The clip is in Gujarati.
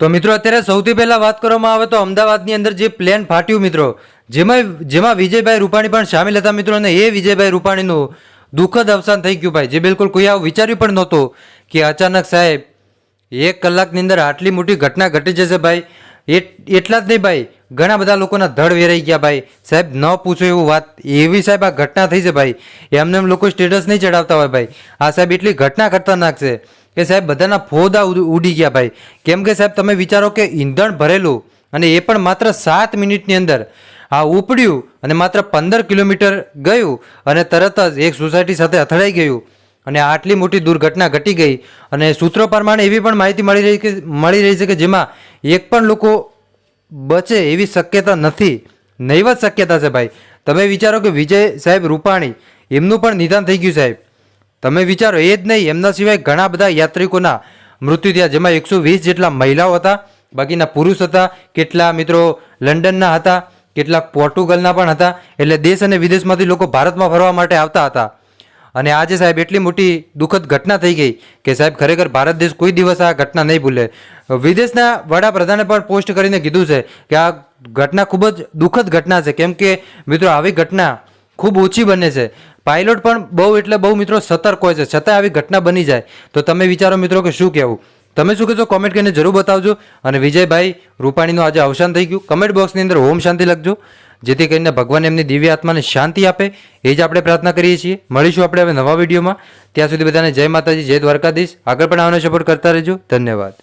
તો મિત્રો, અત્યારે સૌથી પહેલાં વાત કરવામાં આવે તો અમદાવાદની અંદર જે પ્લેન ફાટ્યું મિત્રો, જેમાં જેમાં વિજયભાઈ રૂપાણી પણ સામેલ હતા મિત્રો, અને એ વિજયભાઈ રૂપાણીનું દુઃખદ અવસાન થઈ ગયું ભાઈ. જે બિલકુલ કોઈ આવું વિચાર્યું પણ નહોતું કે અચાનક સાહેબ, એક કલાકની અંદર આટલી મોટી ઘટના ઘટી જશે ભાઈ. એટ, એટલા જ નહીં ભાઈ, ઘણા બધા લોકોના ધડ વેરાઈ ગયા ભાઈ. સાહેબ, ન પૂછો એવું વાત, એવી સાહેબ આ ઘટના થઈ છે ભાઈ. એમને એમ લોકો સ્ટેટસ નહીં ચડાવતા હોય ભાઈ. આ સાહેબ એટલી ઘટના ખતરનાક છે. કે સાહેબ, બધાના ફોદા ઉડ- ગયા ભાઈ. કેમ કે સાહેબ, તમે વિચારો કે ઈંધણ ભરેલું અને એ પણ માત્ર સાત મિનિટની અંદર. આ ઉપડ્યું અને માત્ર પંદર કિલોમીટર ગયું અને તરત જ એક સોસાયટી સાથે અથડાઈ ગયું અને આટલી મોટી દુર્ઘટના ઘટી ગઈ. અને સૂત્રો પ્રમાણે એવી પણ માહિતી મળી રહી કે, મળી રહી છે કે જેમાં એક પણ લોકો બચે એવી શક્યતા નથી. નહીવત શક્યતા છે ભાઈ. તમે વિચારો કે વિજય સાહેબ રૂપાણી, એમનું પણ નિદાન થઈ ગયું સાહેબ. તમે વિચારો, એ જ નહીં, એમના સિવાય ઘણા બધા યાત્રિકોના મૃત્યુ થયા, જેમાં એકસો વીસ જેટલા મહિલાઓ હતા, બાકીના પુરુષ હતા, કેટલા મિત્રો લંડનના હતા, કેટલાક પોર્ટુગલના પણ હતા, એટલે દેશ અને વિદેશમાંથી લોકો ભારતમાં ફરવા માટે આવતા હતા. અને આજે સાહેબ એટલી મોટી દુઃખદ ઘટના થઈ ગઈ કે સાહેબ ખરેખર ભારત દેશ કોઈ દિવસ આ ઘટના નહીં ભૂલે. વિદેશના વડાપ્રધાને પણ પોસ્ટ કરીને કીધું છે કે આ ઘટના ખૂબ જ દુઃખદ ઘટના છે. કેમ કે મિત્રો, આવી ઘટના ખૂબ ઓછી બને છે. પાયલોટ પણ બહુ એટલે બહુ મિત્રો સતર્ક હોય છે. છતાં આવી ઘટના બની જાય તો તમે વિચારો મિત્રો કે શું કહેવું. તમે શું કહેશો? કોમેન્ટ કરીને જરૂર બતાવજો. અને વિજયભાઈ રૂપાણીનું આજે અવસાન થઈ ગયું. કમેન્ટ બોક્સની અંદર ઓમ શાંતિ લખજો. જેથી કરીને ભગવાન એમની દિવ્ય આત્માને શાંતિ આપે. એ જ આપણે પ્રાર્થના કરીએ છીએ. મળીશું આપણે હવે નવા વિડીયોમાં. ત્યાં સુધી બધાને જય માતાજી, જય દ્વારકાધીશ. આગળ પણ આવવાનો સપોર્ટ કરતા રહેજો. ધન્યવાદ.